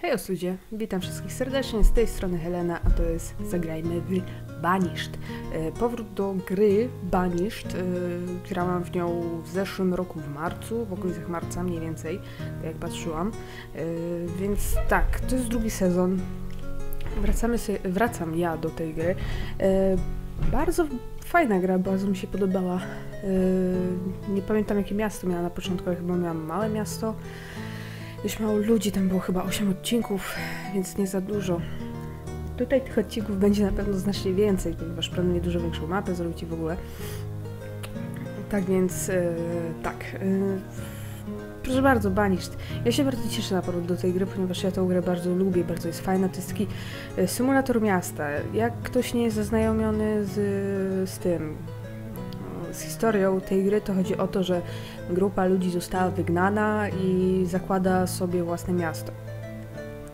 Hej ludzie, witam wszystkich serdecznie, z tej strony Helena, a to jest Zagrajmy w Banished. E, powrót do gry Banished, e, grałam w nią w zeszłym roku w marcu, w okolicach marca mniej więcej, tak jak patrzyłam. E, więc tak, to jest drugi sezon, wracamy sobie, wracam ja do tej gry. Bardzo fajna gra, bardzo mi się podobała. Nie pamiętam jakie miasto miała na początku, ale chyba miałam małe miasto dość mało ludzi, tam było chyba 8 odcinków, więc nie za dużo. Tutaj tych odcinków będzie na pewno znacznie więcej, ponieważ planuję dużo większą mapę zrobić w ogóle. Tak więc, yy, tak. Yy, proszę bardzo, Banished. Ja się bardzo cieszę na powrót do tej gry, ponieważ ja tę grę bardzo lubię, bardzo jest fajna. To jest taki yy, symulator miasta. Jak ktoś nie jest zaznajomiony z, z tym, z historią tej gry, to chodzi o to, że grupa ludzi została wygnana i zakłada sobie własne miasto.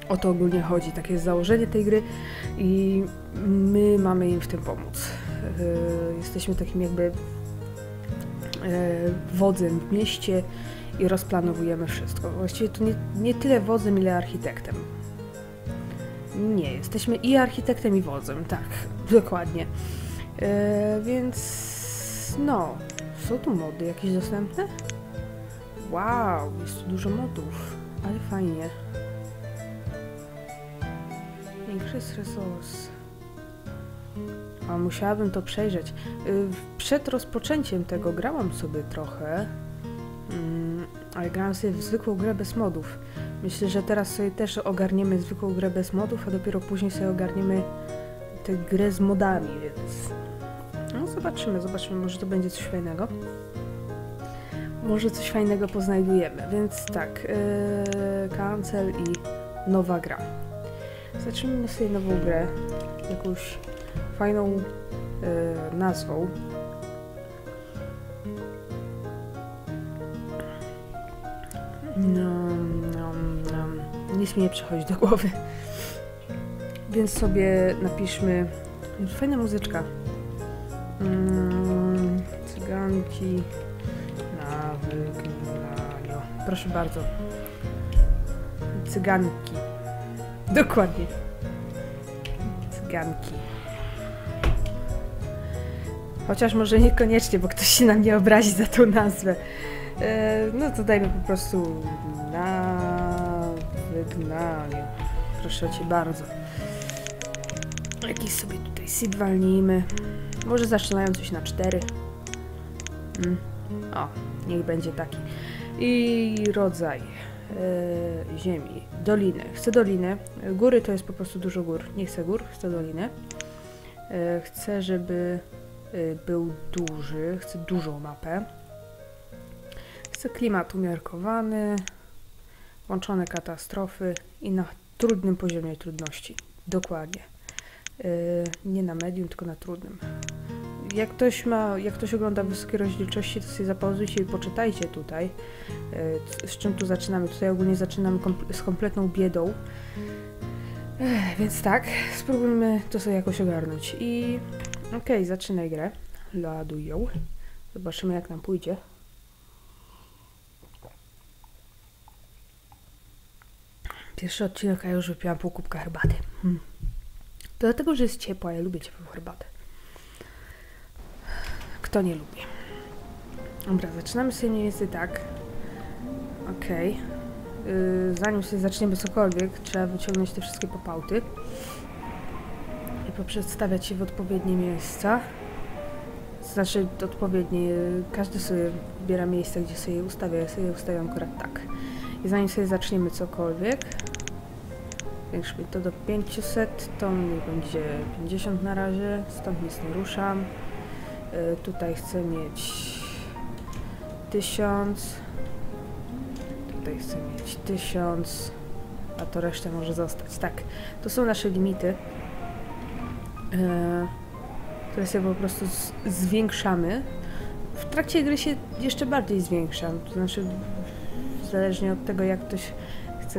O to ogólnie chodzi, takie jest założenie tej gry i my mamy im w tym pomóc. E, jesteśmy takim jakby e, wodzem w mieście i rozplanowujemy wszystko. Właściwie to nie, nie tyle wodzem, ile architektem. Nie, jesteśmy i architektem, i wodzem, tak, dokładnie. E, więc no, są tu mody jakieś dostępne? Wow, jest tu dużo modów, ale fajnie. Increase resource. A musiałabym to przejrzeć. Y, przed rozpoczęciem tego grałam sobie trochę, mm, ale grałam sobie w zwykłą grę bez modów. Myślę, że teraz sobie też ogarniemy zwykłą grę bez modów, a dopiero później sobie ogarniemy tę grę z modami, więc zobaczymy, zobaczymy, może to będzie coś fajnego. Może coś fajnego poznajdujemy, więc tak, yy, cancel i nowa gra. Zacznijmy sobie nową grę, jakąś fajną yy, nazwą. No, no, no, nic mi nie przychodzi do głowy. Więc sobie napiszmy fajna muzyczka. Mm, cyganki na wygnaniu. Proszę bardzo. Cyganki. Dokładnie. Cyganki. Chociaż może niekoniecznie, bo ktoś się na mnie obrazi za tą nazwę. E, no to dajmy po prostu na wygnaniu. Proszę cię bardzo. Jakiś sobie tutaj seed walnijmy. Może zaczynają coś na cztery. Mm. O, niech będzie taki. I rodzaj yy, ziemi. Doliny. Chcę doliny. Góry to jest po prostu dużo gór. Nie chcę gór, chcę doliny. Yy, chcę, żeby yy, był duży. Chcę dużą mapę. Chcę klimat umiarkowany. Łączone katastrofy i na trudnym poziomie trudności. Dokładnie. Yy, nie na medium, tylko na trudnym. Jak ktoś ma, jak ktoś ogląda wysokie rozdzielczości, to sobie zapauzujcie i poczytajcie tutaj, yy, z czym tu zaczynamy. Tutaj ogólnie zaczynamy z kompletną biedą. Więc tak, spróbujmy to sobie jakoś ogarnąć. I okej, okay, zaczynaj grę. Ładuję. Zobaczymy jak nam pójdzie. Pierwszy odcinek, a już wypiłam pół kubka herbaty. Hmm. To dlatego, że jest ciepła, ja lubię ciepłą herbatę. Kto nie lubi? Dobra, zaczynamy sobie mniej więcej tak. Okej. Okay. Yy, zanim sobie zaczniemy cokolwiek, trzeba wyciągnąć te wszystkie popałty i poprzedstawiać je w odpowiednie miejsca. Znaczy odpowiednie, każdy sobie wybiera miejsce, gdzie sobie je ustawia. Ja sobie ustawiam akurat tak. I zanim sobie zaczniemy cokolwiek, Zwiększmy to do 500, to będzie 50 na razie, stąd nic nie ruszam. Y, tutaj chcę mieć 1000. Tutaj chcę mieć 1000, a to resztę może zostać. Tak, to są nasze limity, y, które sobie po prostu zwiększamy. W trakcie gry się jeszcze bardziej zwiększam, to znaczy zależnie od tego jak ktoś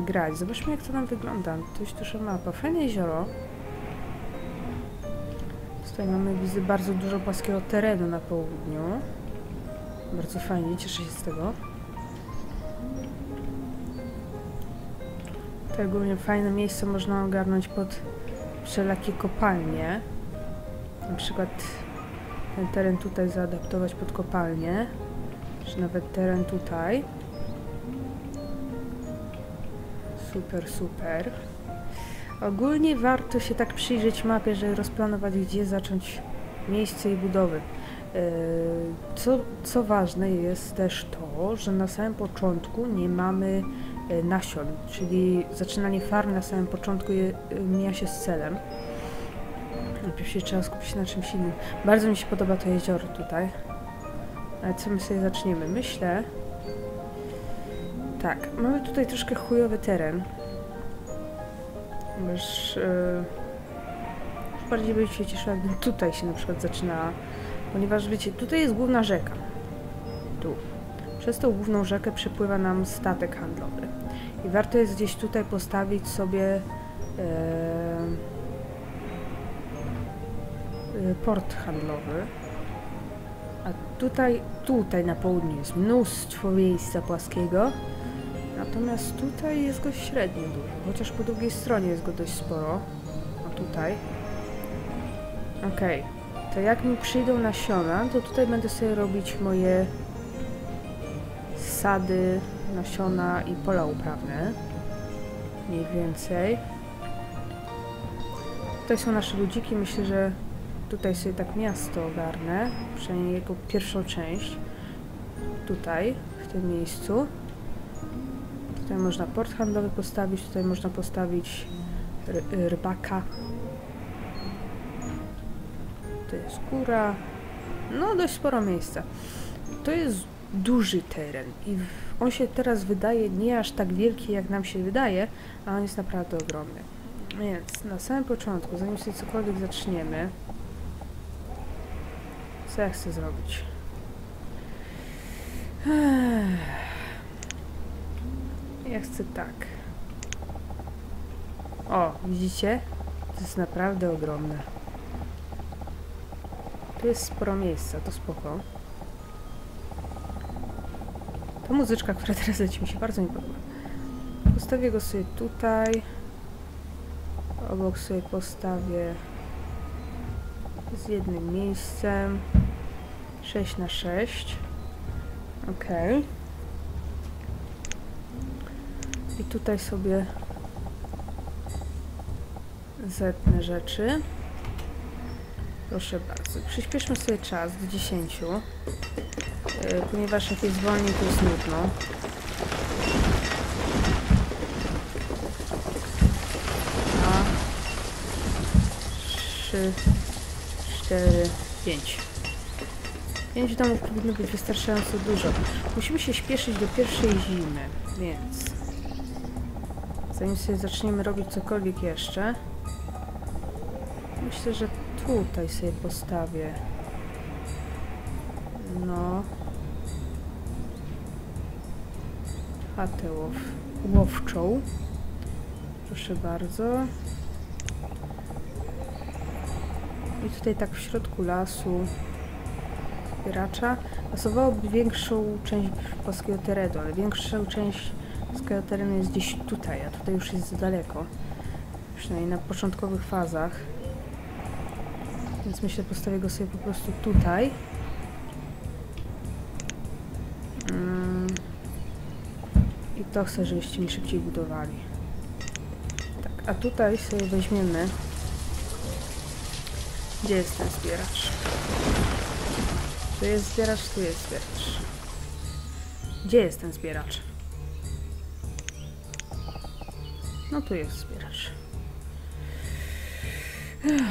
grać. Zobaczmy jak to nam wygląda. To jest duża mapa. Fajne jezioro. Tutaj mamy widzę bardzo dużo płaskiego terenu na południu. Bardzo fajnie, cieszę się z tego. To ogólnie fajne miejsce można ogarnąć pod wszelakie kopalnie. Na przykład ten teren tutaj zaadaptować pod kopalnię, czy nawet teren tutaj. Super, super. Ogólnie warto się tak przyjrzeć mapie, żeby rozplanować, gdzie zacząć miejsce i budowy. Yy, Co, co ważne jest też to, że na samym początku nie mamy yy, nasion, czyli zaczynanie farm na samym początku je, yy, mija się z celem. Najpierw się trzeba skupić na czymś innym. Bardzo mi się podoba to jezioro tutaj. Ale co my sobie zaczniemy? Myślę... Mamy tutaj troszkę chujowy teren. Już, yy, już bardziej bym się cieszyła, gdybym tutaj się na przykład zaczynała. Ponieważ wiecie, tutaj jest główna rzeka. Tu. Przez tą główną rzekę przepływa nam statek handlowy. I warto jest gdzieś tutaj postawić sobie yy, yy, port handlowy. A tutaj, tutaj na południu jest mnóstwo miejsca płaskiego. Natomiast tutaj jest go średnio dużo, chociaż po drugiej stronie jest go dość sporo. A tutaj. Okej, to jak mi przyjdą nasiona, to tutaj będę sobie robić moje sady, nasiona i pola uprawne. Mniej więcej. Tutaj są nasze ludziki, myślę, że tutaj sobie tak miasto ogarnę, przynajmniej jego pierwszą część. Tutaj, w tym miejscu. Tutaj można port handlowy postawić, tutaj można postawić ry rybaka. To jest góra. No, dość sporo miejsca. To jest duży teren i on się teraz wydaje nie aż tak wielki, jak nam się wydaje, a on jest naprawdę ogromny. Więc na samym początku, zanim sobie cokolwiek zaczniemy, co ja chcę zrobić? Ech. Ja chcę tak. O, widzicie? To jest naprawdę ogromne. Tu jest sporo miejsca, to spoko. Ta muzyczka, która teraz leci, mi się bardzo nie podoba. Postawię go sobie tutaj. Obok sobie postawię z jednym miejscem. 6 na 6 Okej. I tutaj sobie zetnę rzeczy. Proszę bardzo. Przyspieszmy sobie czas do 10. Yy, ponieważ jak jest wolniej, to jest nudno. Dwa, trzy, cztery, pięć. Pięć domów powinno być wystarczająco dużo. Musimy się śpieszyć do pierwszej zimy, więc zanim sobie zaczniemy robić cokolwiek jeszcze, myślę, że tutaj sobie postawię. No. Chatę łow, łowczą. Proszę bardzo. I tutaj tak w środku lasu zbieracza pasowałoby większą część polskiego terenu, ale większą część terenu jest gdzieś tutaj, a tutaj już jest za daleko. Przynajmniej na początkowych fazach. Więc myślę, postawię go sobie po prostu tutaj. Mm. I to chcę, żebyście mi szybciej budowali. Tak, a tutaj sobie weźmiemy... Gdzie jest ten zbieracz? Tu jest zbieracz, tu jest zbieracz. Gdzie jest ten zbieracz? No tu jest zbieracz.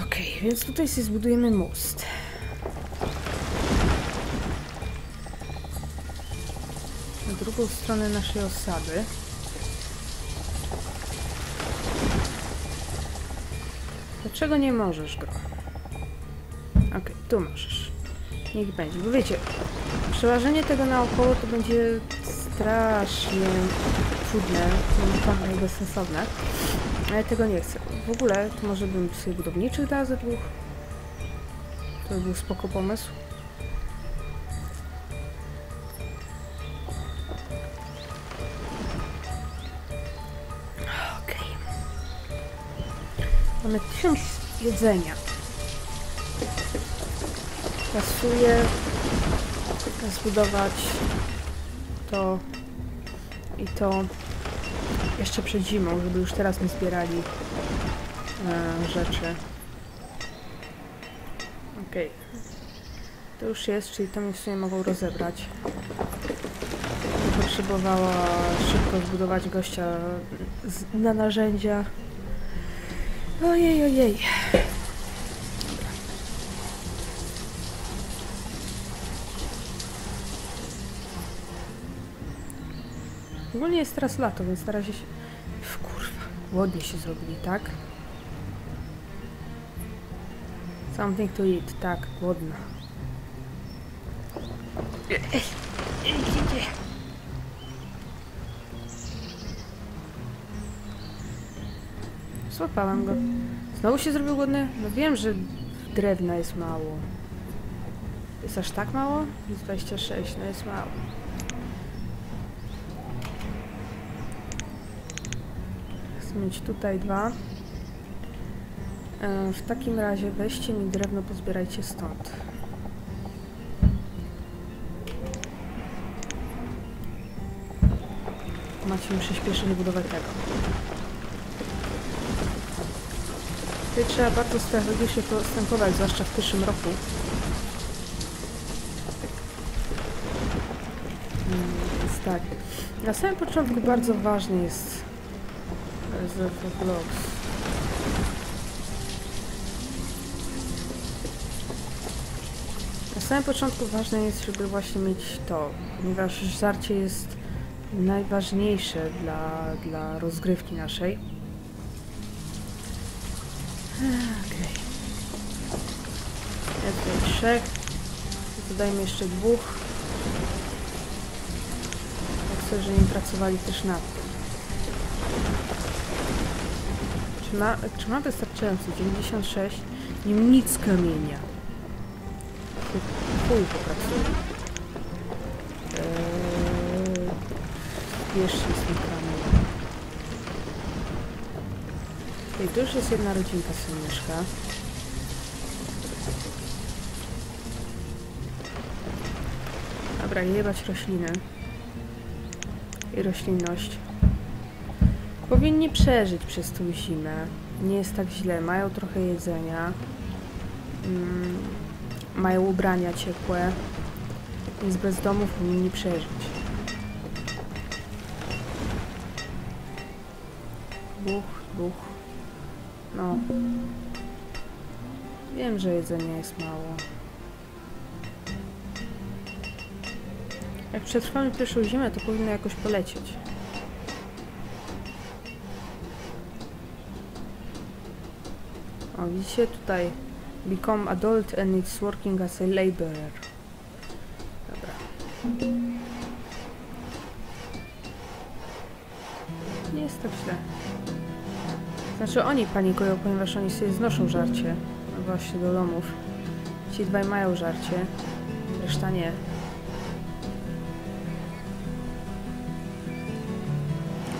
Okej, więc tutaj sobie zbudujemy most. Na drugą stronę naszej osady. Dlaczego nie możesz, gro? Okej, tu możesz. Niech będzie, bo wiecie, przeważenie tego naokoło to będzie strasznie trudne, monotonne i bezsensowne. A ja tego nie chcę. W ogóle, to może bym sobie budowniczych dała ze dwóch. To by był spoko pomysł. Okej. Mamy tysiąc jedzenia. Pasuje zbudować to i to jeszcze przed zimą, żeby już teraz nie zbierali e, rzeczy. Okej. To już jest, czyli to mi w sumie mogą rozebrać. Potrzebowała szybko zbudować gościa z, na narzędzia. Ojej, ojej. Ogólnie jest teraz lato, więc na razie się... Pff, kurwa, głodnie się zrobili, tak? Something to eat, tak, głodna. Ej? Złapałam go. Znowu się zrobił głodny? No wiem, że drewna jest mało. Jest aż tak mało? Jest 26, no jest mało. Mieć tutaj dwa. E, W takim razie weźcie mi drewno, pozbierajcie stąd. Macie mi przyspieszyć budowę tego. Tutaj trzeba bardzo strategicznie postępować, zwłaszcza w pierwszym roku. Mm, Więc tak. Na samym początku bardzo ważny jest Reserve of Logs. Na samym początku ważne jest, żeby właśnie mieć to, ponieważ żarcie jest najważniejsze dla, dla rozgrywki naszej. Okej. Ja tutaj trzech. Dodajmy jeszcze dwóch. Tak chcę, że nie pracowali też nad tym. Ma, czy ma wystarczająco? 96. Nie nic kamienia. Chuj popracuję. Eee, jeszcze jest mi kamień. Okej, tu już jest jedna rodzinka mieszka. Dobra, jebać rośliny. I roślinność. Powinni przeżyć przez tą zimę. Nie jest tak źle. Mają trochę jedzenia. Mm, mają ubrania ciepłe. Więc bez domów powinni przeżyć. Buch, buch. No. Wiem, że jedzenia jest mało. Jak przetrwamy pierwszą zimę, to powinno jakoś polecieć. Widzicie tutaj become adult and it's working as a laborer. Dobra. Nie jest tak źle. Znaczy oni panikują, ponieważ oni sobie znoszą żarcie. No właśnie do domów. Ci dwaj mają żarcie, reszta nie.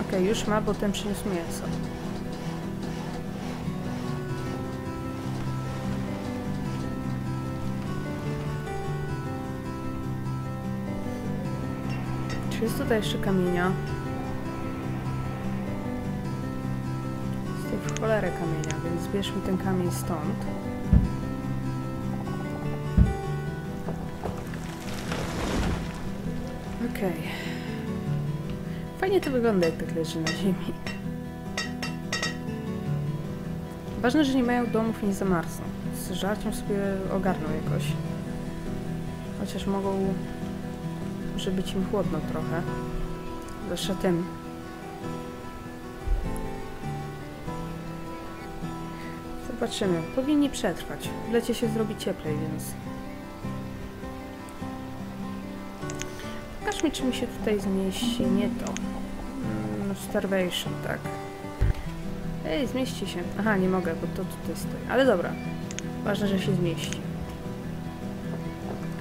Okej, już ma, bo ten przyniósł mięso. Jest tutaj jeszcze kamienia? Jest tutaj w cholerę kamienia, więc zbierzmy ten kamień stąd. Okej. Fajnie to wygląda, jak tak leży na ziemi. Ważne, że nie mają domów i nie zamarzną. Z żarciem sobie ogarną jakoś. Chociaż mogą... Może być im chłodno trochę. Zwłaszcza tym. Zobaczymy. Powinni przetrwać. W lecie się zrobi cieplej, więc... Pokaż mi, czy mi się tutaj zmieści. Nie to. Mm, Starvation, tak. Ej, zmieści się. Aha, nie mogę, bo to tutaj stoi. Ale dobra. Ważne, że się zmieści.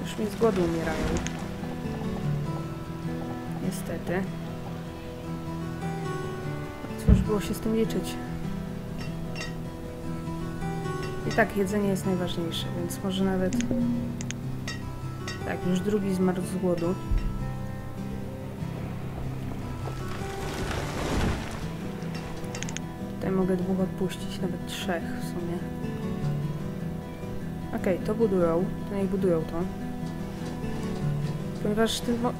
Już mi z głodu umierają. Niestety. Cóż, było się z tym liczyć. I tak, jedzenie jest najważniejsze, więc może nawet... Tak, już drugi zmarł z głodu. Tutaj mogę dwóch odpuścić, nawet trzech w sumie. Okej, to budują. To niech budują to. Ponieważ mo-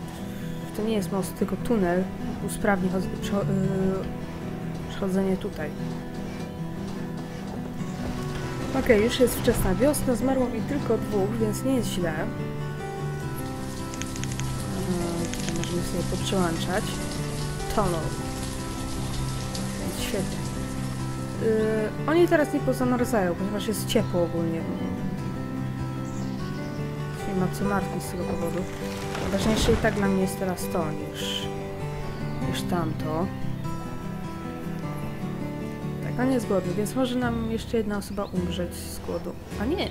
to nie jest most, tylko tunel usprawni yy, przechodzenie tutaj. Okej, już jest wczesna wiosna, zmarło mi tylko dwóch, więc nie jest źle. Yy, tutaj możemy sobie poprzełączać. Tunnel. Więc świetnie. Yy, oni teraz nie pozamarzają, ponieważ jest ciepło ogólnie. Nie ma co martwić z tego powodu. Ważniejsze i tak dla mnie jest teraz to niż, niż tamto. Tak, on jest głodny, więc może nam jeszcze jedna osoba umrzeć z głodu. A nie,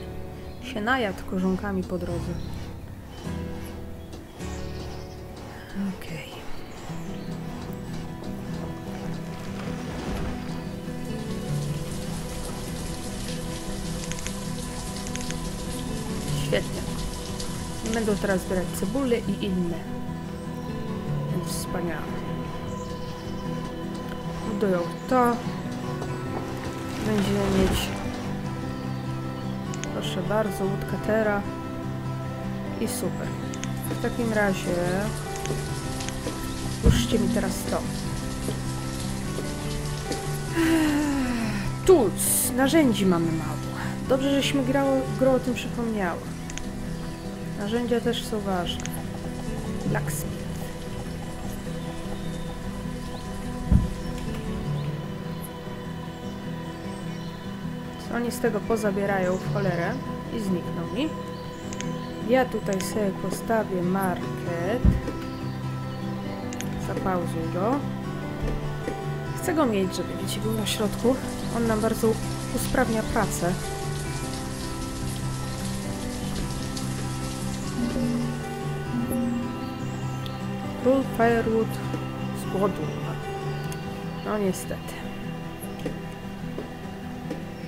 się najadł korzonkami po drodze. Okej. Świetnie. Będą teraz zbierać cebulę i inne. Więc wspaniale. Budują to. Będziemy mieć... Proszę bardzo, łódka Tera. I super. W takim razie... Puszczcie mi teraz to. Tools. Narzędzi mamy mało. Dobrze, żeśmy grało, gro o tym przypomniała. Narzędzia też są ważne. Blacksmith. Oni z tego pozabierają w cholerę i znikną mi. Ja tutaj sobie postawię market. Zapauzuj go. Chcę go mieć, żeby wiecie, był na środku. On nam bardzo usprawnia pracę. Król Firewood z głodu. No niestety.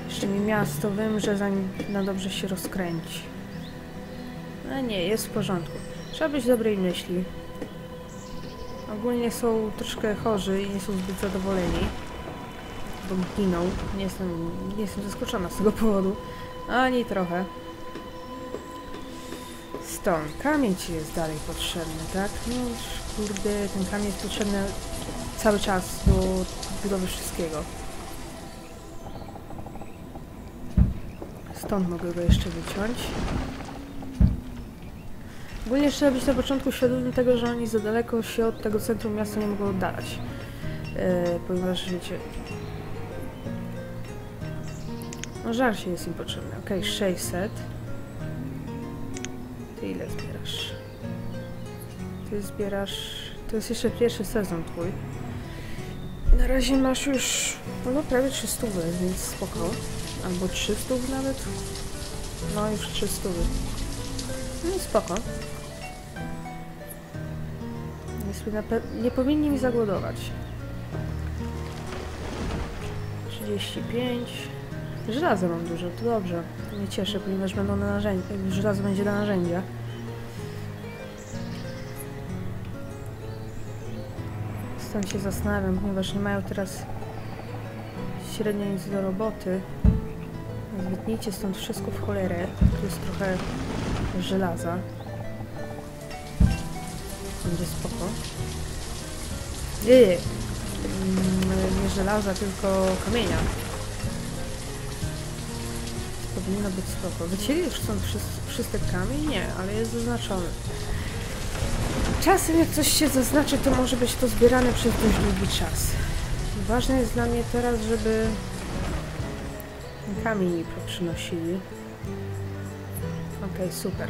Jeszcze mi miasto wymrze, zanim na dobrze się rozkręci. No nie, jest w porządku. Trzeba być dobrej myśli. Ogólnie są troszkę chorzy i nie są zbyt zadowoleni. Bo giną. Nie jestem, nie jestem zaskoczona z tego powodu. Ani trochę. Stone. Kamień ci jest dalej potrzebny, tak? No kurde, ten kamień jest potrzebny cały czas do budowy wszystkiego. Stąd mogę go jeszcze wyciąć. Ogólnie trzeba być na początku świadomym tego, że oni za daleko się od tego centrum miasta nie mogą oddalać. Yy, ponieważ wiecie... No żar się jest im potrzebny. Okej, 600. Ty zbierasz... To jest jeszcze pierwszy sezon twój. Na razie masz już no prawie 300, więc spoko. Albo 300 nawet. No już 300. No spoko. Nie powinni mi zagłodować. 35. Żelaza mam dużo, to dobrze. To mnie cieszy, ponieważ będą na narzędzia. Żelazo będzie na narzędzia. Stąd się zastanawiam, ponieważ nie mają teraz średnio nic do roboty. Wytnijcie stąd wszystko w cholerę. Tu jest trochę żelaza. Będzie spoko. Nie, nie. Żelaza, tylko kamienia. Powinno być spoko. Wycięli już stąd wszystek kamień? Nie, ale jest zaznaczony. Czasem jak coś się zaznaczy, to może być to zbierane przez dość długi czas. Ważne jest dla mnie teraz, żeby kamień mi przynosili. Okej, super.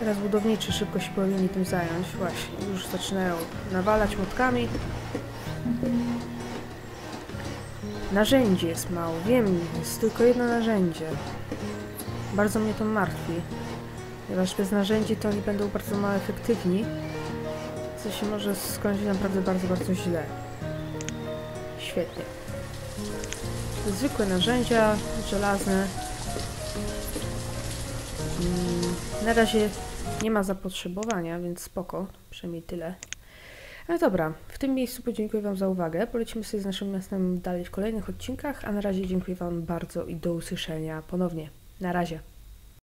Teraz budowniczy szybko się powinni tym zająć. Właśnie, już zaczynają nawalać młotkami. Narzędzie jest mało, wiem, jest tylko jedno narzędzie. Bardzo mnie to martwi. Ponieważ bez narzędzi to oni będą bardzo mało efektywni. Co się może skończyć naprawdę bardzo, bardzo źle. Świetnie. Zwykłe narzędzia, żelazne. Mm, Na razie nie ma zapotrzebowania, więc spoko, przynajmniej tyle. Ale dobra, w tym miejscu podziękuję Wam za uwagę. Polecimy sobie z naszym miastem dalej w kolejnych odcinkach, a na razie dziękuję Wam bardzo i do usłyszenia ponownie. Na razie.